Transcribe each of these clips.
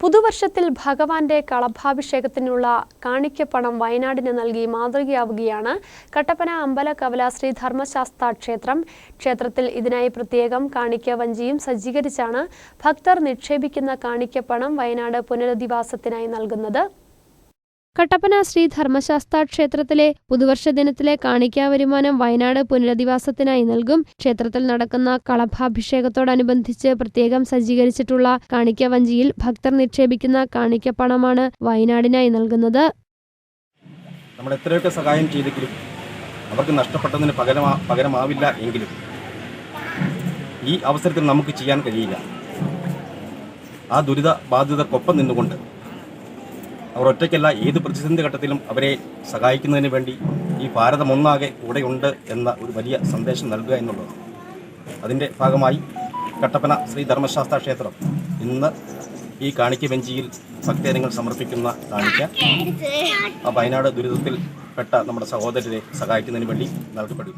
പുതുവർഷത്തിൽ ഭഗവാന്റെ കളഭാഭിഷേകത്തിനുള്ള കാണിക്കപ്പണം വയനാടിന് നൽകി മാതൃകയാവുകയാണ്. കട്ടപ്പന അമ്പല ശ്രീ ധർമ്മശാസ്ത ക്ഷേത്രം. ക്ഷേത്രത്തിൽ ഇതിനായി പ്രത്യേകം കാണിക്ക വഞ്ചിയും സജ്ജീകരിച്ചാണ് ഭക്തർ നിക്ഷേപിക്കുന്ന കാണിക്കപ്പണം വയനാട് പുനരധിവാസത്തിനായി നൽകുന്നത്. കട്ടപ്പന ശ്രീ ധർമ്മശാസ്ത്ര ക്ഷേത്രത്തിലെ പുതുവർഷ ദിനത്തിലെ കാണിക്കാ വരുമാനം വയനാട് പുനരധിവാസത്തിനായി നൽകും. ക്ഷേത്രത്തിൽ നടക്കുന്ന കളഭാഭിഷേകത്തോടനുബന്ധിച്ച് പ്രത്യേകം സജ്ജീകരിച്ചിട്ടുള്ള കാണിക്ക വഞ്ചിയിൽ ഭക്തർ നിക്ഷേപിക്കുന്ന കാണിക്കപ്പണമാണ് വയനാടിനായി നൽകുന്നത്. നമ്മൾ എത്രയൊക്കെ സഹായം ചെയ്തെങ്കിലും അവർക്ക് നഷ്ടപ്പെട്ടതിന് പകരമാ പകരമാവില്ല എങ്കിലും ഈ അവസരത്തിൽ നമുക്ക് ചെയ്യാൻ കഴിയില്ല. ആ ദുരിത ബാധിതർക്കൊപ്പം നിന്നുകൊണ്ട് അവർ ഒറ്റയ്ക്കല്ല ഏത് പ്രതിസന്ധി ഘട്ടത്തിലും അവരെ സഹായിക്കുന്നതിന് വേണ്ടി ഈ ഭാരതം ഒന്നാകെ കൂടെയുണ്ട് എന്ന ഒരു വലിയ സന്ദേശം നൽകുക എന്നുള്ളത് അതിന്റെ ഭാഗമായി കട്ടപ്പന ശ്രീ ധർമ്മശാസ്ത്ര ക്ഷേത്രം ഇന്ന് ഈ കാണിക്ക ബെഞ്ചിയിൽ ഭക്തജനങ്ങൾ സമർപ്പിക്കുന്ന കാണിക്ക. ആ വയനാട് ദുരിതത്തിൽപ്പെട്ട നമ്മുടെ സഹോദരരെ സഹായിക്കുന്നതിന് വേണ്ടി നൽകപ്പെടും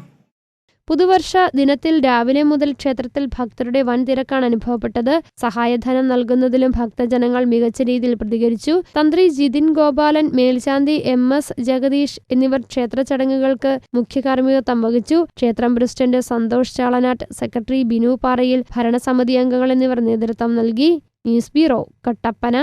പുതുവർഷ ദിനത്തിൽ രാവിലെ മുതൽ ക്ഷേത്രത്തിൽ ഭക്തരുടെ വൻ തിരക്കാണ് അനുഭവപ്പെട്ടത്. സഹായധനം നൽകുന്നതിലും ഭക്തജനങ്ങൾ മികച്ച രീതിയിൽ പ്രതികരിച്ചു. തന്ത്രി ജിതിൻ ഗോപാലൻ മേൽശാന്തി എം എസ് ജഗദീഷ് എന്നിവർ ക്ഷേത്ര ചടങ്ങുകൾക്ക് മുഖ്യ കാർമ്മികത്വം വഹിച്ചു. ക്ഷേത്രം പ്രസിഡന്റ് സന്തോഷ് ചാളനാട്ട് സെക്രട്ടറി ബിനു പാറയിൽ ഭരണസമിതി അംഗങ്ങൾ എന്നിവർ നേതൃത്വം നൽകി. News bureau Kattappana.